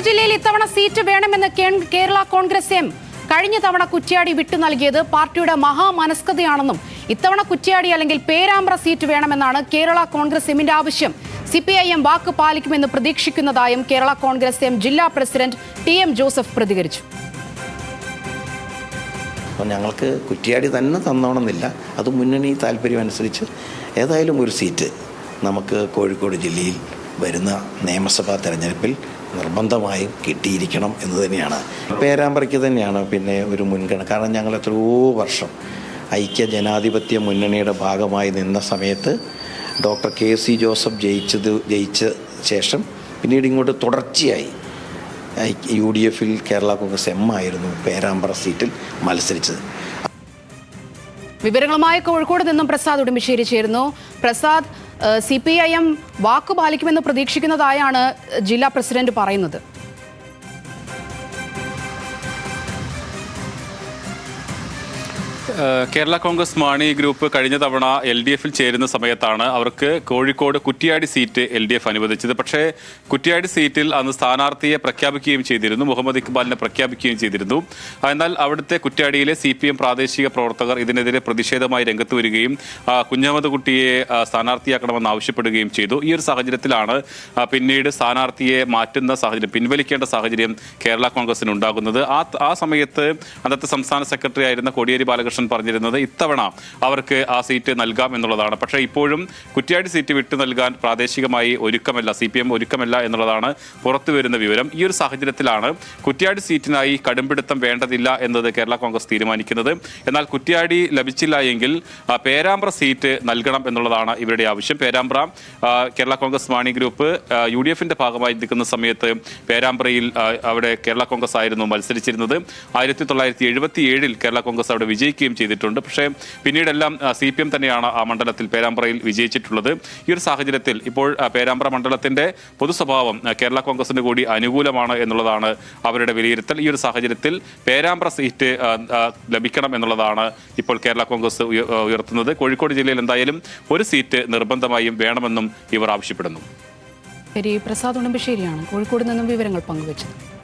കോഴിക്കോട് ജില്ലയിൽ ഇത്തവണ സീറ്റ് വേണമെന്ന് കേരള കോൺഗ്രസ് എം കഴിഞ്ഞ തവണ കുറ്റ്യാടി വിട്ടു നൽകിയത് പാർട്ടിയുടെ മഹാമനസ്കതയാണെന്നും ഇത്തവണ കുറ്റ്യാടി അല്ലെങ്കിൽ പേരാമ്പ്ര സീറ്റ് വേണമെന്നാണ് കേരള കോൺഗ്രസ് എമ്മിന്റെ ആവശ്യം. സി പി ഐ എം വാക്ക് പാലിക്കുമെന്ന് പ്രതീക്ഷിക്കുന്നതായും കേരള കോൺഗ്രസ് എം ജില്ലാ പ്രസിഡന്റ് ടി എം ജോസഫ് പ്രതികരിച്ചു. അപ്പോൾ ഞങ്ങൾക്ക് കുറ്റിയാടി തന്നെ തന്നോണമെന്നില്ല. അത് മുന്നണി താല്പര്യം അനുസരിച്ച് ഏതായാലും ഒരു സീറ്റ് നമുക്ക് കോഴിക്കോട് ജില്ലയിൽ വരുന്ന നിയമസഭാ തെരഞ്ഞെടുപ്പിൽ നിർബന്ധമായും കിട്ടിയിരിക്കണം എന്ന് തന്നെയാണ്. പേരാമ്പ്രയ്ക്ക് തന്നെയാണ് പിന്നെ ഒരു മുൻഗണന. കാരണം ഞങ്ങൾ എത്രയോ വർഷം ഐക്യ ജനാധിപത്യ മുന്നണിയുടെ ഭാഗമായി നിന്ന സമയത്ത് ഡോക്ടർ കെ സി ജോസഫ് ജയിച്ചത് ജയിച്ച ശേഷം പിന്നീട് ഇങ്ങോട്ട് തുടർച്ചയായി യു ഡി എഫിൽ കേരള കോൺഗ്രസ് എം ആയിരുന്നു പേരാമ്പ്ര സീറ്റിൽ മത്സരിച്ചത്. വിവരങ്ങളുമായി കോഴിക്കോട് നിന്നും പ്രസാദ് ഉടുമ്പശ്ശേരി ചേരുന്നു. Prasad C P I M വാക്ക് പാലിക്കുമെന്ന് പ്രതീക്ഷിക്കുന്നതായാണ് ജില്ലാ പ്രസിഡന്റ് പറയുന്നത്. കേരള കോൺഗ്രസ് മാണി ഗ്രൂപ്പ് കഴിഞ്ഞ തവണ എൽ ഡി എഫിൽ ചേരുന്ന സമയത്താണ് അവർക്ക് Kozhikode Kuttiady seat L D F അനുവദിച്ചത്. പക്ഷേ കുറ്റിയാടി സീറ്റിൽ അന്ന് സ്ഥാനാർത്ഥിയെ പ്രഖ്യാപിക്കുകയും ചെയ്തിരുന്നു മുഹമ്മദ് ഇക്ബാലിനെ പ്രഖ്യാപിക്കുകയും ചെയ്തിരുന്നു. എന്നാൽ അവിടുത്തെ കുറ്റ്യാടിയിലെ സി പി എം പ്രാദേശിക പ്രവർത്തകർ ഇതിനെതിരെ പ്രതിഷേധമായി രംഗത്ത് വരികയും കുഞ്ഞഹമ്മദ് കുട്ടിയെ സ്ഥാനാർത്ഥിയാക്കണമെന്ന് ആവശ്യപ്പെടുകയും ചെയ്തു. ഈ ഒരു സാഹചര്യത്തിലാണ് പിന്നീട് സ്ഥാനാർത്ഥിയെ മാറ്റുന്ന സാഹചര്യം പിൻവലിക്കേണ്ട സാഹചര്യം കേരള കോൺഗ്രസിന് ഉണ്ടാകുന്നത്. ആ ആ സമയത്ത് അന്നത്തെ സംസ്ഥാന സെക്രട്ടറി ആയിരുന്ന കോടിയേരി ബാലകൃഷ്ണൻ പറഞ്ഞിരുന്നത് ഇത്തവണ അവർക്ക് ആ സീറ്റ് നൽകാം എന്നുള്ളതാണ്. പക്ഷേ ഇപ്പോഴും കുറ്റ്യാടി സീറ്റ് വിട്ടു നൽകാൻ പ്രാദേശികമായി ഒരുക്കമല്ല സി ഒരുക്കമല്ല എന്നുള്ളതാണ് പുറത്തു വരുന്ന വിവരം. ഈ ഒരു സാഹചര്യത്തിലാണ് കുറ്റ്യാടി സീറ്റിനായി കടുംപിടുത്തം വേണ്ടതില്ല എന്നത് കേരള കോൺഗ്രസ് തീരുമാനിക്കുന്നത്. എന്നാൽ കുറ്റ്യാടി ലഭിച്ചില്ല എങ്കിൽ പേരാമ്പ്ര സീറ്റ് നൽകണം എന്നുള്ളതാണ് ഇവരുടെ ആവശ്യം. Perambra Kerala Congress Mani group U D എഫിന്റെ ഭാഗമായി നിൽക്കുന്ന സമയത്ത് പേരാമ്പ്രയിൽ അവിടെ കേരള കോൺഗ്രസ് ആയിരുന്നു മത്സരിച്ചിരുന്നത്. ആയിരത്തി തൊള്ളായിരത്തി എഴുപത്തി ഏഴിൽ കേരള കോൺഗ്രസ് അവിടെ വിജയിക്കുകയും ചെയ്തിട്ടുണ്ട്. പക്ഷേ പിന്നീടെല്ലാം സി പി എം തന്നെയാണ് ആ മണ്ഡലത്തിൽ പേരാമ്പ്രയിൽ വിജയിച്ചിട്ടുള്ളത്. ഈ ഒരു സാഹചര്യത്തിൽ ഇപ്പോൾ പേരാമ്പ്ര മണ്ഡലത്തിന്റെ പൊതുസ്വഭാവം കേരള കോൺഗ്രസിന് കൂടി അനുകൂലമാണ് എന്നുള്ളതാണ് അവരുടെ വിലയിരുത്തൽ. ഈ ഒരു സാഹചര്യത്തിൽ പേരാമ്പ്ര സീറ്റ് ലഭിക്കണം എന്നുള്ളതാണ് ഇപ്പോൾ കേരള കോൺഗ്രസ് ഉയർത്തുന്നത്. കോഴിക്കോട് ജില്ലയിൽ എന്തായാലും ഒരു സീറ്റ് നിർബന്ധമായും വേണമെന്നും ഇവർ ആവശ്യപ്പെടുന്നു. ശരി പ്രസാദ് ഉണമ്പശ്ശേരിയാണ് കോഴിക്കോട് നിന്നും വിവരങ്ങൾ പങ്കുവച്ചത്.